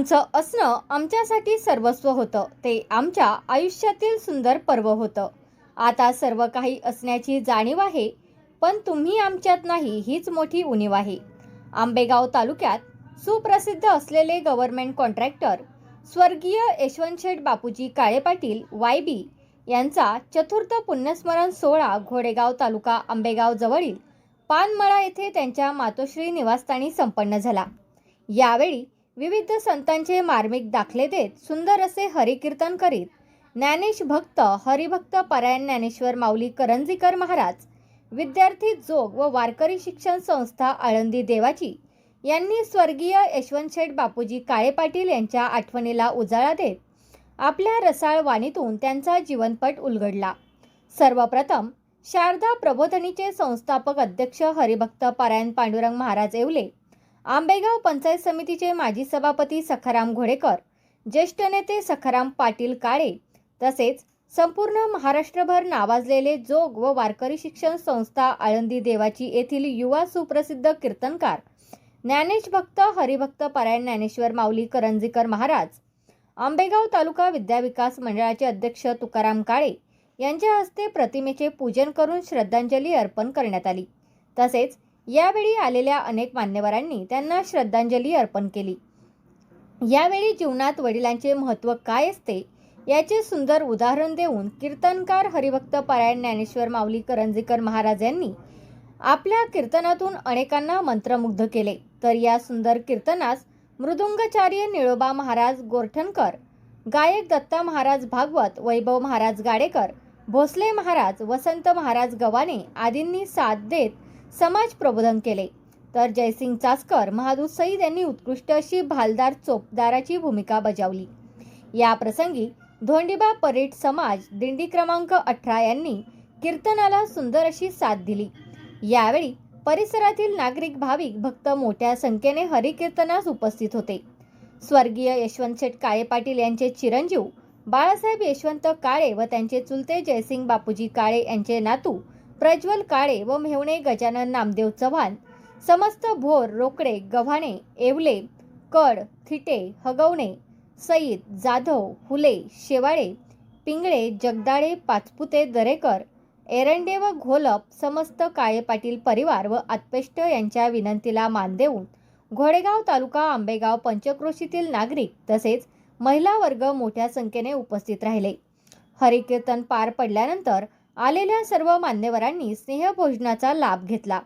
तुमचं असणं आमच्यासाठी सर्वस्व होतं. ते आमच्या आयुष्यातील सुंदर पर्व होतं. आता सर्व काही असण्याची जाणीव आहे पण तुम्ही आमच्यात नाही हीच मोठी उणीव आहे. आंबेगाव तालुक्यात सुप्रसिद्ध असलेले गव्हर्मेंट कॉन्ट्रॅक्टर स्वर्गीय यशवंतशेठ बापूजी काळे पाटील वाय बी यांचा चतुर्थ पुण्यस्मरण सोहळा घोडेगाव तालुका आंबेगाव जवळील पानमळा येथे त्यांच्या मातोश्री निवासस्थानी संपन्न झाला. यावेळी विविध संतांचे मार्मिक दाखले देत सुंदर असे हरिकीर्तन करीत ज्ञानेश भक्त हरिभक्त परायण ज्ञानेश्वर माऊली करंजीकर महाराज विद्यार्थी जोग व वारकरी शिक्षण संस्था आळंदी देवाची यांनी स्वर्गीय यशवंतशेठ बापूजी काळे पाटील यांच्या आठवणीला उजाळा देत आपल्या रसाळ वाणीतून त्यांचा जीवनपट उलगडला. सर्वप्रथम शारदा प्रबोधनीचे संस्थापक अध्यक्ष हरिभक्त पारायण पांडुरंग महाराज येवले आंबेगाव पंचायत समितीचे माजी सभापती सखाराम घोडेकर ज्येष्ठ नेते सखाराम पाटील काळे तसेच संपूर्ण महाराष्ट्रभर नावाजलेले जोग व वारकरी शिक्षण संस्था आळंदी देवाची येथील युवा सुप्रसिद्ध कीर्तनकार ज्ञानेश भक्त हरिभक्त परायण ज्ञानेश्वर माऊली करंजीकर महाराज आंबेगाव तालुका विद्याविकास मंडळाचे अध्यक्ष तुकाराम काळे यांच्या हस्ते प्रतिमेचे पूजन करून श्रद्धांजली अर्पण करण्यात आली. तसेच यावेळी आलेल्या अनेक मान्यवरांनी त्यांना श्रद्धांजली अर्पण केली. यावेळी जीवनात वडिलांचे महत्त्व काय असते याचे सुंदर उदाहरण देऊन कीर्तनकार हरिभक्त पारायण ज्ञानेश्वर माऊली करंजीकर महाराज यांनी आपल्या कीर्तनातून अनेकांना मंत्रमुग्ध केले. तर या सुंदर कीर्तनास मृदुंगचार्य निळोबा महाराज गोरठणकर गायक दत्ता महाराज भागवत वैभव महाराज गाडेकर भोसले महाराज वसंत महाराज गवाने आदींनी साथ देत समाज प्रबोधन केले. तर जयसिंग चासकर महादूत सईद यांनी उत्कृष्ट अशी भालदार चोपदाराची भूमिका बजावली. या प्रसंगी धोंडीबा परेड समाज दिंडी क्रमांक अठरा यांनी कीर्तनाला सुंदर अशी साथ दिली. यावेळी परिसरातील नागरिक भाविक भक्त मोठ्या संख्येने हरिकीर्तनास उपस्थित होते. स्वर्गीय यशवंत शेठ काळे पाटील यांचे चिरंजीव बाळासाहेब यशवंत काळे व त्यांचे चुलते जयसिंग बापूजी काळे यांचे नातू प्रज्वल काळे व मेहुणे गजानन नामदेव चव्हाण समस्त भोर रोकडे गव्हाणे येवले कड थिटे हगवणे सईद जाधव हुले शेवाळे पिंगळे जगदाळे पाचपुते दरेकर एरंडे व घोलप समस्त काळे पाटील परिवार व आत्पेष्ट यांच्या विनंतीला मान देऊन घोडेगाव तालुका आंबेगाव पंचक्रोशीतील नागरिक तसेच महिला वर्ग मोठ्या संख्येने उपस्थित राहिले. हरिकीर्तन पार पडल्यानंतर आलेल्या सर्व मान्यवरांनी स्नेहभोजनाचा लाभ घेतला.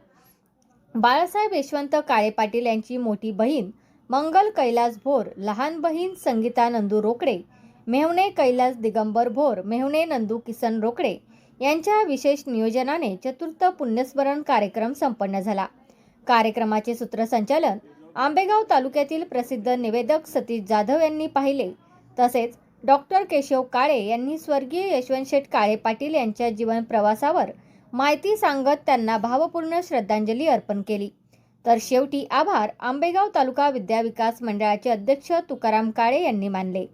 बाळासाहेब यशवंत काळे पाटील यांची मोठी बहीण मंगल कैलास भोर लहान बहीण संगीता नंदू रोकडे मेहुणे कैलास दिगंबर भोर मेहुणे नंदू किसन रोकडे यांच्या विशेष नियोजनाने चतुर्थ पुण्यस्मरण कार्यक्रम संपन्न झाला. कार्यक्रमाचे सूत्रसंचालन आंबेगाव तालुक्यातील प्रसिद्ध निवेदक सतीश जाधव यांनी पाहिले. तसेच डॉक्टर केशव काळे यांनी स्वर्गीय यशवंत काळे पाटील यांच्या जीवन प्रवासावर माहिती सांगत त्यांना भावपूर्ण श्रद्धांजली अर्पण केली. तर शेवटी आभार आंबेगाव तालुका विद्याविकास मंडळाचे अध्यक्ष तुकाराम काळे यांनी मानले.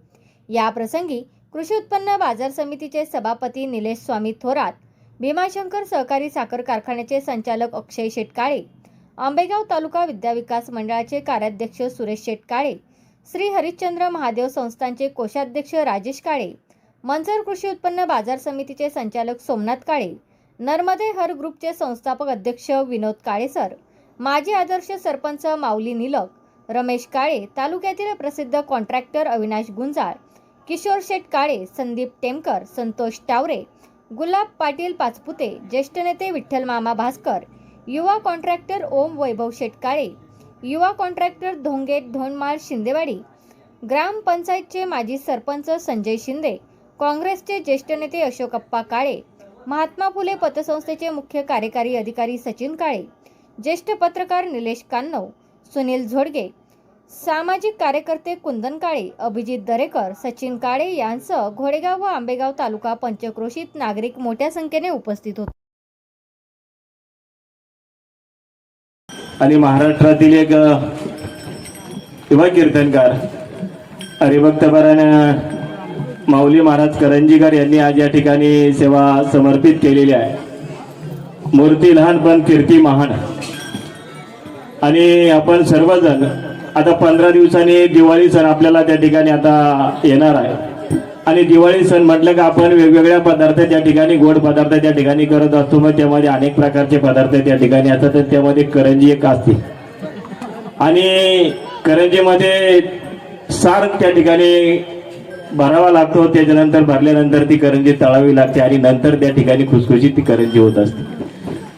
या प्रसंगी कृषी उत्पन्न बाजार समितीचे सभापती निलेश स्वामी थोरात भीमाशंकर सहकारी साखर कारखान्याचे संचालक अक्षय शेटकाळे आंबेगाव तालुका विद्याविकास मंडळाचे कार्याध्यक्ष सुरेश शेटकाळे श्री हरिश्चंद्र महादेव संस्थांचे कोषाध्यक्ष राजेश काळे मंजर कृषी उत्पन्न बाजार समितीचे संचालक सोमनाथ काळे नर्मदे हर ग्रुपचे संस्थापक अध्यक्ष विनोद काळेसर माजी आदर्श सरपंच माऊली निलक रमेश काळे तालुक्यातील प्रसिद्ध कॉन्ट्रॅक्टर अविनाश गुंजाळ किशोर शेठ काळे संदीप टेमकर संतोष टावरे गुलाब पाटील पाचपुते ज्येष्ठ नेते विठ्ठल मामा भास्कर युवा कॉन्ट्रॅक्टर ओम वैभव शेट काळे युवा कॉन्ट्रॅक्टर धोंगे धोनमाळ शिंदेवाडी ग्रामपंचायतचे माजी सरपंच संजय शिंदे काँग्रेसचे ज्येष्ठ नेते अशोकप्पा काळे महात्मा फुले पतसंस्थेचे मुख्य कार्यकारी अधिकारी सचिन काळे ज्येष्ठ पत्रकार निलेश कान्नव सुनील झोडगे सामाजिक कार्यकर्ते कुंदन काळे अभिजित दरेकर सचिन काळे यांसह घोडेगाव व आंबेगाव तालुका पंचक्रोशीत नागरिक मोठ्या संख्येने उपस्थित होते. आणि महाराष्ट्रातील एक युवा कीर्तनकार हरिभक्तपरायण माऊली महाराज करंजीकर यांनी आज या ठिकाणी सेवा समर्पित केलेली आहे. मूर्ती लहान पण कीर्ती महान. आणि आपण सर्वजण आता पंधरा दिवसांनी दिवाळी सण आपल्याला त्या ठिकाणी आता येणार आहे. आणि दिवाळी सण म्हटलं का आपण वेगवेगळ्या पदार्थ त्या ठिकाणी गोड पदार्थ त्या ठिकाणी करत असतो. मग त्यामध्ये अनेक प्रकारचे पदार्थ त्या ठिकाणी असतात तर त्यामध्ये करंजी एक असते. आणि करंजीमध्ये सार त्या ठिकाणी भरावा लागतो. त्याच्यानंतर भरल्यानंतर ती करंजी तळावी लागते आणि नंतर त्या ठिकाणी खुसखुशीत ती करंजी होत असते.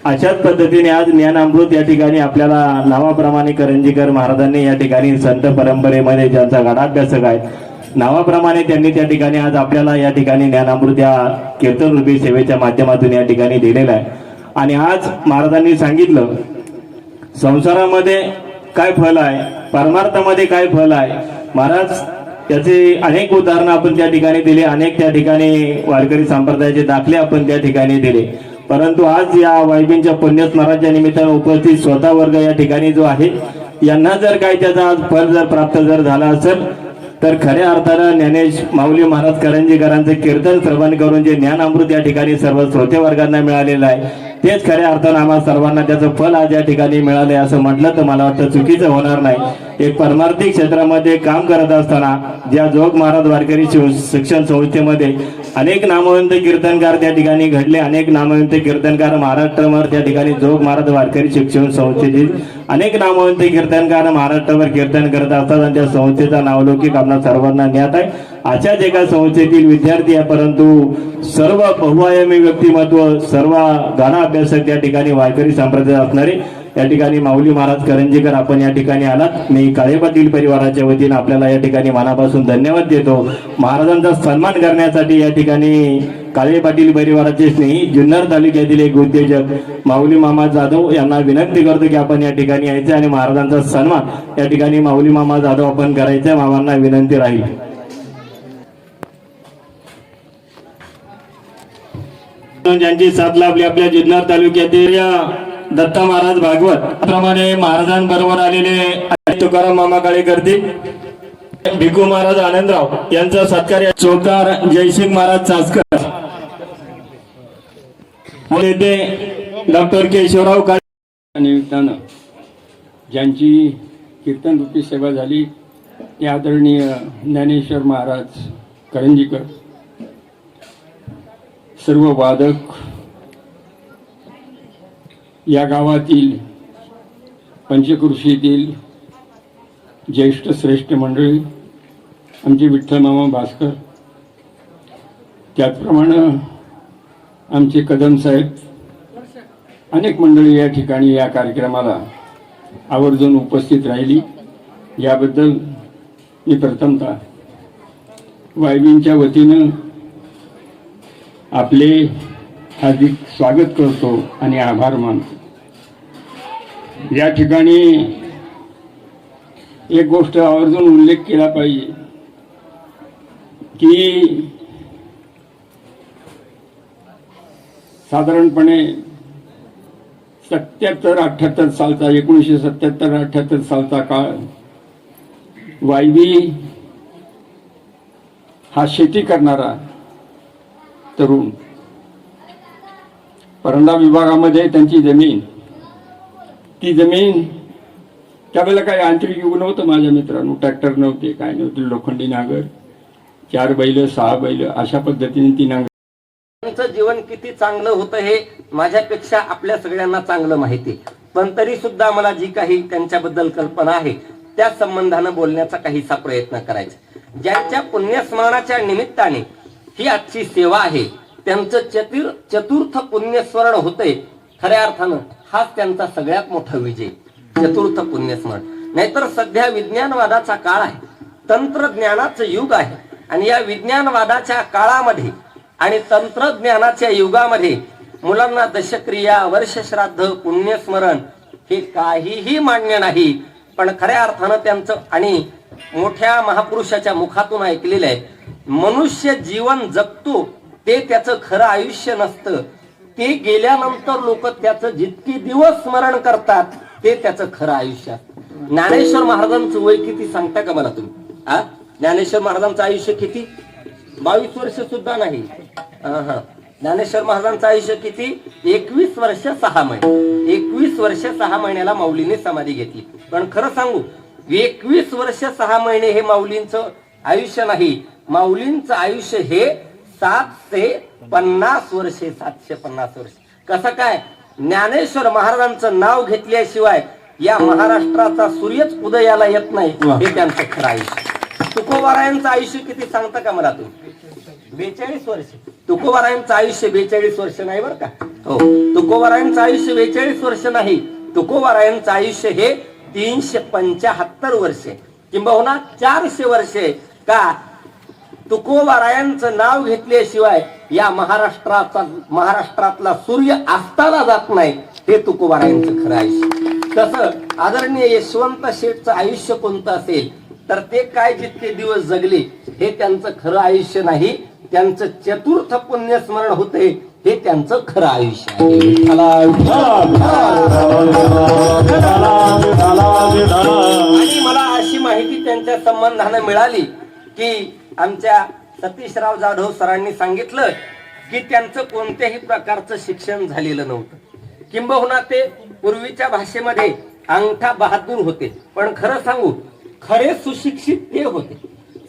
अशाच पद्धतीने आज ज्ञानामृत या ठिकाणी आपल्याला नावाप्रमाणे करंजीकर महाराजांनी या ठिकाणी संत परंपरेमध्ये ज्यांचा गडाभ्यासक आहे नावाप्रमाणे त्यांनी त्या ठिकाणी आज आपल्याला या ठिकाणी ज्ञानामृत या कीर्तन सेवेच्या माध्यमातून या ठिकाणी दिलेला आहे. आणि आज महाराजांनी सांगितलं संसारामध्ये काय फल आहे? परमार्थामध्ये काय फल आहे? महाराज त्याचे अनेक उदाहरणं आपण त्या ठिकाणी दिले अनेक त्या ठिकाणी वारकरी संप्रदायाचे दाखले आपण त्या ठिकाणी दिले. परंतु आज या वायबींच्या पुण्यस्मरणाच्या निमित्तानं उपस्थित स्वतः वर्ग या ठिकाणी जो आहे यांना जर काय त्याचा आज फल जर प्राप्त जर झाला असेल तर खऱ्या अर्थानं ज्ञानेश माऊली महाराज करंजीकरांचे कीर्तन श्रवण करून जे ज्ञान अमृत या ठिकाणी सर्व श्रोते वर्गांना मिळालेलं आहे. तेच खऱ्या अर्थानं आम्हाला सर्वांना त्याचं फल आज या ठिकाणी मिळालंय असं म्हटलं तर मला वाटतं चुकीचं होणार नाही. एक परमार्थिक क्षेत्रामध्ये काम करत असताना ज्या जोग महाराज वारकरी शिक्षण संस्थेमध्ये अनेक नामवंत कीर्तनकार त्या ठिकाणी घडले अनेक नामवंत कीर्तनकार महाराष्ट्रभर त्या ठिकाणी जोग महाराज वारकरी शिक्षण संस्थेतील अनेक नामवंत कीर्तनकार महाराष्ट्रभर कीर्तन करत असतात आणि त्या संस्थेचा नावलौकिक आपल्या सर्वांना ज्ञात आहे. अशाच एका संस्थेतील विद्यार्थी आहे परंतु सर्व बहुआयामी व्यक्तिमत्व सर्व गाणा अभ्यासक या ठिकाणी वारकरी संप्रदाय असणारे या ठिकाणी माऊली महाराज करंजीकर आपण या ठिकाणी आलात. मी काळे पाटील परिवाराच्या वतीनं आपल्याला या ठिकाणी मनापासून धन्यवाद देतो. महाराजांचा सन्मान करण्यासाठी या ठिकाणी काळे पाटील परिवाराचे स्नेही जुन्नर तालुक्यातील एक उद्योजक माऊली मामा जाधव यांना विनंती करतो की आपण या ठिकाणी यायचं आणि महाराजांचा सन्मान या ठिकाणी माऊली मामा जाधव आपण करायचा मामांना विनंती राहील. ज्यांची साथ लाभली आपल्या जुन्नर तालुक्यातील दत्ता महाराज भागवत. प्रमाणे महाराजांबरोबर आलेले तुकाराम मामा काळे करतील भिकू महाराज आनंदराव यांचा सत्कार चोकार जयसिंग महाराज चासकर. येथे डॉक्टर केशवराव काळे निमित्तानं ज्यांची कीर्तन रूपी सेवा झाली ते आदरणीय ज्ञानेश्वर महाराज करंजीकर. सर्व वादक या गावातील पंचकृषीतील ज्येष्ठ श्रेष्ठ मंडळी आमचे विठ्ठलमामा भास्कर त्याचप्रमाणे आमचे कदम साहेब अनेक मंडळी या ठिकाणी या कार्यक्रमाला आवर्जून उपस्थित राहिली. याबद्दल मी प्रथमतः वायबींच्या वतीनं आपले हार्दिक स्वागत करतो आणि आभार मानतो. या ठिकाणी एक गोष्ट आवर्जून उल्लेख केला पाहिजे की साधारणपणे सत्याहत्तर अठ्याहत्तर सालचा एकोणीसशे सत्याहत्तर अठ्याहत्तर सालचा काळ वायवी हा शेती करणारा तरुण. परंडा विभागामध्ये त्यांची जमीन. ती जमीन त्यावेळेला काही आंतरिक युग नव्हतं माझ्या मित्रांनो. ट्रॅक्टर नव्हते काय नव्हते लोखंडी नांगर चार बैल सहा बैल अशा पद्धतीने ती नांगर त्यांचं जीवन किती चांगलं होतं हे माझ्यापेक्षा आपल्या सगळ्यांना चांगलं माहिती आहे. पण तरी सुद्धा मला जी काही त्यांच्याबद्दल कल्पना आहे त्या संबंधानं बोलण्याचा काहीसा प्रयत्न करायचा ज्यांच्या पुण्यस्मरणाच्या निमित्ताने ही आजची सेवा आहे. त्यांचं चतुर चतुर्थ पुण्यस्मरण होतंय. खऱ्या अर्थानं हाच त्यांचा सगळ्यात मोठा विजय. चतुर्थ पुण्यस्मरण. नाहीतर सध्या विज्ञानवादाचा काळ आहे. तंत्रज्ञानाचं युग आहे. आणि या विज्ञानवादाच्या काळामध्ये आणि तंत्रज्ञानाच्या युगामध्ये मुलांना दशक्रिया वर्षश्राद्ध पुण्यस्मरण हे काहीही मान्य नाही. पण खऱ्या अर्थानं त्यांचं आणि मोठ्या महापुरुषाच्या मुखातून ऐकलेलं आहे. मनुष्य जीवन जगतो ते त्याचं खरं आयुष्य नसतं. ते गेल्यानंतर लोक त्याचं जितकी दिवस स्मरण करतात ते त्याचं खरं आयुष्य ज्ञानेश्वर महाराजांचं वय किती सांगता का मला तुम्ही? हा ज्ञानेश्वर महाराजांचं आयुष्य किती? बावीस वर्ष सुद्धा नाही. हा. ज्ञानेश्वर महाराजांचं आयुष्य किती? एकवीस वर्ष सहा महिने. एकवीस वर्ष सहा महिन्याला माऊलीने समाधी घेतली. पण खरं सांगू एकवीस वर्ष सहा महिने हे माऊलींचं आयुष्य नाही. माऊलींचं आयुष्य हे सातशे पन्नास वर्षे सातशे पन्नास वर्ष. कसं काय? ज्ञानेश्वर महाराजांचं नाव घेतल्याशिवाय या महाराष्ट्राचा सूर्यच उदयाला येत नाही हे त्यांचं खरं आयुष्य. तुकोबारायांचं आयुष्य किती सांगता का मला तुम्ही? बेचाळीस वर्ष. तुकोबारायांचं आयुष्य बेचाळीस वर्ष नाही बरं का? हो. तुकोबारायांचं आयुष्य बेचाळीस वर्ष नाही. तुकोबारायांचं आयुष्य हे तीनशे पंचाहत्तर वर्षे. किंबहुना चारशे वर्षे. का? तुकोबारायांचं नाव घेतल्याशिवाय या महाराष्ट्राचा महाराष्ट्रातला सूर्य असताना जात नाही हे तुकोबारायांचं खरं आयुष्य तसं आदरणीय यशवंत शेठचं आयुष्य कोणतं असेल तर ते काय जितके दिवस जगले हे त्यांचं खरं आयुष्य नाही त्यांचं चतुर्थ पुण्यस्मरण होते हे त्यांचं खरं आयुष्य आणि मला अशी माहिती त्यांच्या संबंधानं मिळाली की आमच्या सतीशराव जाधव सरांनी सांगितलं की त्यांचं कोणत्याही प्रकारचं शिक्षण झालेलं नव्हतं. किंबहुना ते पूर्वीच्या भाषेमध्ये अंगठा बहादूर होते. पण खरं सांगू खरे सुशिक्षित ते होते.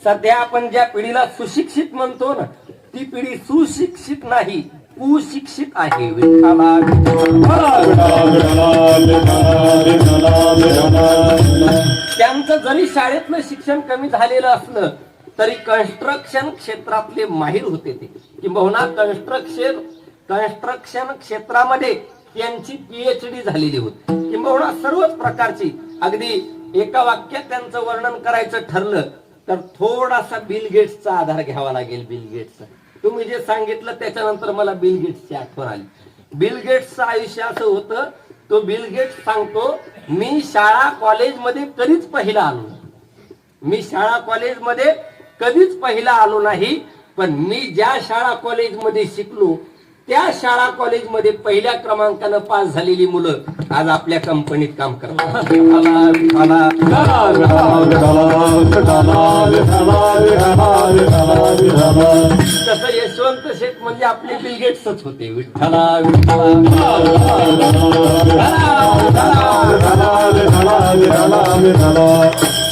सध्या आपण ज्या पिढीला सुशिक्षित म्हणतो ना ती पिढी सुशिक्षित नाही कुशिक्षित आहे. त्यांचं जरी शाळेतलं शिक्षण कमी झालेलं असलं तरी कन्स्ट्रक्शन क्षेत्रातले माहीर होते ते. किंबहुना कन्स्ट्रक्शन कन्स्ट्रक्शन क्षेत्रामध्ये त्यांची पीएचडी झालेली होती. किंबहुना सर्वच प्रकारची अगदी एका वाक्यात त्यांचं वर्णन करायचं ठरलं तर थोडासा बिल गेट्सचा आधार घ्यावा लागेल बिल गेट्सचा तुम्ही जे सांगितलं त्याच्यानंतर मला बिल गेट्सची आठवण आली. बिल गेट्सचं आयुष्य असं होतं तो बिल गेट्स सांगतो मी शाळा कॉलेजमध्ये कधीच पहिला आलो मी शाळा कॉलेजमध्ये कधीच पहिला आलो नाही पण मी ज्या शाळा कॉलेजमध्ये शिकलो त्या शाळा कॉलेजमध्ये पहिल्या क्रमांकानं पास झालेली मुलं आज आपल्या कंपनीत काम करतात. तसं यशवंत शेठ म्हणजे आपले बिलगेट्सच होते. होते विठ्ठला.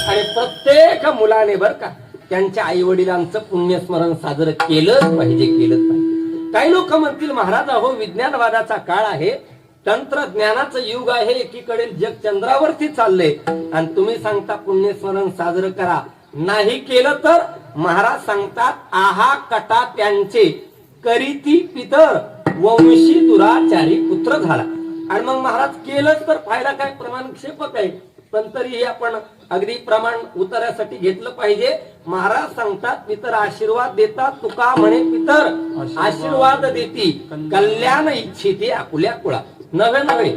आणि प्रत्येक मुलाने बर का त्यांच्या आई वडिलांचं पुण्यस्मरण साजरं केलंच पाहिजे केलंच पाहिजे. काही लोक म्हणतील महाराज अहो विज्ञानवादाचा काळ आहे. तंत्रज्ञानाचं युग आहे. एकीकडे जग चंद्रावरती चाललंय. आणि तुम्ही सांगता पुण्यस्मरण साजरं करा. नाही केलं तर महाराज सांगतात आहा कटा त्यांचे. करीती पितर वंशी दुराचारी पुत्र झाला. आणि मग महाराज केलंच तर फायदा काय प्रमाणक्षेपक आहे. पण तरीही आपण अगदी प्रमाण उतरासाठी घेतलं पाहिजे. महाराज सांगतात पितर आशीर्वाद देतात तुका म्हणे पितर आशीर्वाद देती. कल्याण इच्छिते आपुल्या कुळा. नव्हे नव्हे.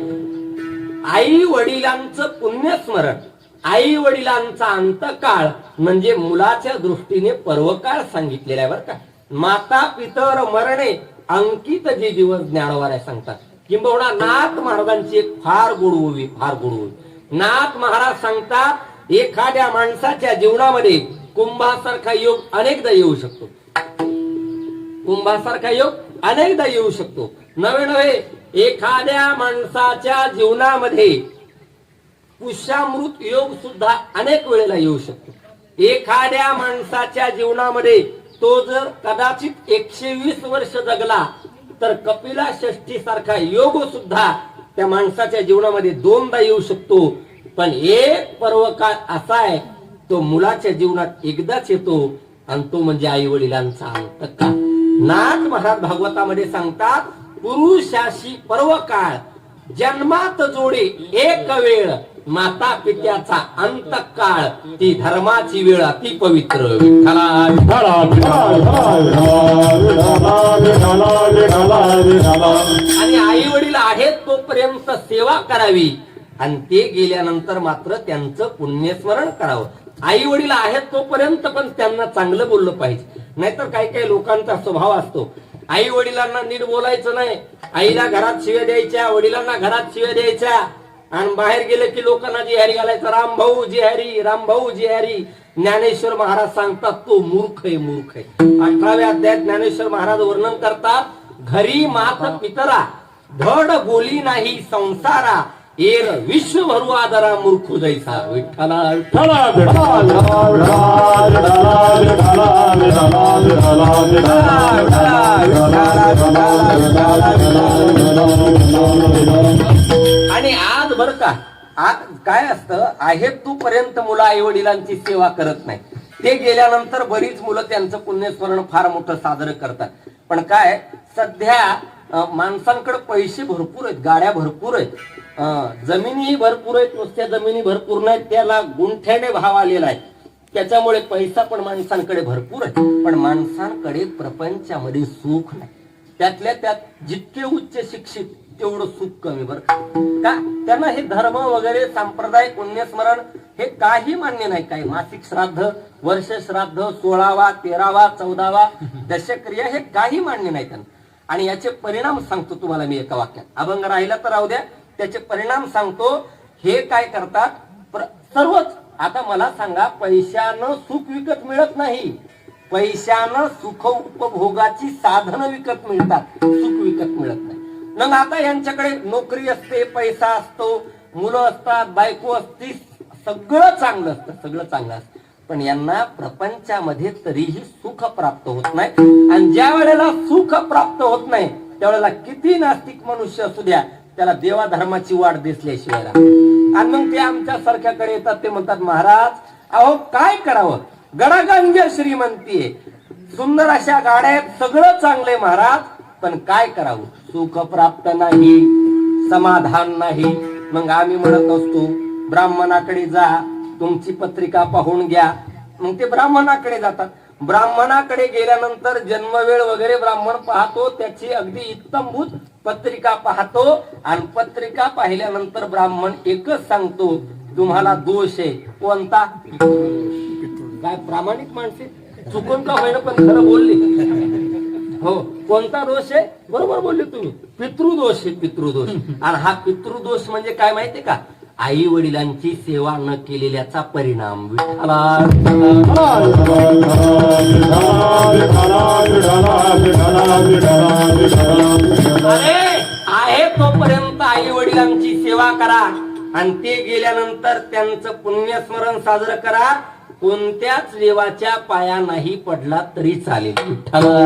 आई वडिलांचं पुण्यस्मरण आई वडिलांचा अंतकाळ म्हणजे मुलाच्या दृष्टीने पर्वकाळ सांगितलेला आहे बरं का? माता पितर मरणे अंकित जे दिवस ज्ञानवाऱ्या सांगतात. किंबहुना नाथ महाराजांची एक फार गोड होवी फार गोड होवी नाथ महाराज सांगतात एखाद्या माणसाच्या जीवनामध्ये कुंभासारखा योग अनेकदा येऊ शकतो. कुंभासारखा योग अनेकदा येऊ शकतो. नवे नवे एखाद्या माणसाच्या जीवनामध्ये पुष्यामृत योग सुद्धा अनेक वेळेला येऊ शकतो. एखाद्या माणसाच्या जीवनामध्ये तो जर कदाचित एकशे वीस वर्ष जगला तर कपिला षष्ठी सारखा योग सुद्धा त्या माणसाच्या जीवनामध्ये दोनदा येऊ शकतो. पण एक पर्वकाळ असा आहे तो मुलाच्या जीवनात एकदाच येतो आणि तो म्हणजे आई वडिलांचा अंतकाळ नाथ महाराज भागवतामध्ये सांगतात पुरुषाशी पर्वकाळ जन्मात जोडे एक वेळ माता पित्याचा अंतकाळ ती धर्माची वेळ अति पवित्र. आणि आई वडील आहेत तोपर्यंत सेवा करावी. आणि ते गेल्यानंतर मात्र त्यांचं पुण्यस्मरण करावं. आई वडील आहेत तोपर्यंत पण त्यांना चांगलं बोललं पाहिजे. नाहीतर काही काही लोकांचा स्वभाव असतो. आई वडिलांना नीट बोलायचं नाही. आईला घरात शिव्या द्यायच्या वडिलांना घरात शिव्या द्यायच्या. आणि बाहेर गेले की लोकांना जिहारी घालायचं राम भाऊ जिहारी राम भाऊ जिहारी ज्ञानेश्वर महाराज सांगतात तो मूर्ख आहे मूर्ख आहे. अठराव्या अध्यायात ज्ञानेश्वर महाराज वर्णन करतात घरी मात पितरा धड बोली नाही संसारा. ಏರ ವಿಶ್ವ ಬರುವಾದರ ಮುರ್ಖುದೈಸ ವಿಠಲ ವಿಠಲ आणि आज बर का आज काय असतं आहे तू पर्यंत मुलं आई वडिलांची सेवा करत नाही ते गेल्यानंतर बरीच मुलं त्यांचं पुण्यस्मरण फार मोठं साजरं करतात पण काय सध्या माणसांकडे पैसे भरपूर आहेत गाड्या भरपूर आहेत. जमिनीही भरपूर आहेत नुसत्या जमिनी भरपूर नाहीत त्याला गुंठ्याने भाव आलेला आहे. त्याच्यामुळे पैसा पण माणसांकडे भरपूर आहे पण माणसांकडे प्रपंचामध्ये सुख नाही. त्यातल्या त्यात जितके उच्च शिक्षित तेवढं सुख कमी बरं का. का? त्यांना हे धर्म वगैरे संप्रदाय पुण्यस्मरण हे काही मान्य नाही. काही मासिक श्राद्ध वर्ष श्राद्ध सोळावा तेरावा चौदावा दशक्रिया हे काही मान्य नाही त्यांना. आणि याचे परिणाम सांगतो तुम्हाला मी एका वाक्यात. अभंग राहिला तर राहू द्या. त्याचे परिणाम सांगतो हे काय करतात? सर्वच. आता मला सांगा पैशानं सुख विकत मिळत नाही. पैशानं सुख उपभोगाची साधनं विकत मिळतात. सुख विकत मिळत नाही. मग आता यांच्याकडे नोकरी असते पैसा असतो मुलं असतात बायको असती सगळं चांगलं असतं सगळं चांगलं असतं. पण यांना प्रपंचामध्ये तरीही सुख प्राप्त होत नाही. आणि ज्या वेळेला सुख प्राप्त होत नाही त्यावेळेला किती नास्तिक मनुष्य असू द्या त्याला देवा धर्माची वाट दिसल्याशिवाय आणि मग ते आमच्या सारख्याकडे येतात ते म्हणतात महाराज अहो काय करावं? गडागंज श्रीमंती सुंदर अशा गाड्या आहेत सगळं चांगलंय महाराज पण काय करावं? सुख प्राप्त नाही समाधान नाही. मग आम्ही म्हणत असतो ब्राह्मणाकडे जा तुमची पत्रिका पाहून घ्या. मग ते ब्राह्मणाकडे जातात. ब्राह्मणाकडे गेल्यानंतर जन्मवेळ वगैरे ब्राह्मण पाहतो त्याची अगदी इत्तमभूत पत्रिका पाहतो आणि पत्रिका पाहिल्यानंतर ब्राह्मण एकच सांगतो तुम्हाला दोष आहे. कोणता काय प्रामाणिक माणसे? चुकून का होईना पण खरं बोलले? हो कोणता दोष आहे? बरोबर बोलले तुम्ही. पितृदोष आहे पितृदोष. आणि हा पितृदोष म्हणजे काय माहितीये का? आई वडिलांची सेवा न केलेल्याचा परिणाम अरे आहे तोपर्यंत आई वडिलांची सेवा करा. आणि ते गेल्यानंतर त्यांचं पुण्यस्मरण साजरं करा. कोणत्याच देवाच्या पाया नाही पडला तरी चालेल. विठ्ठला.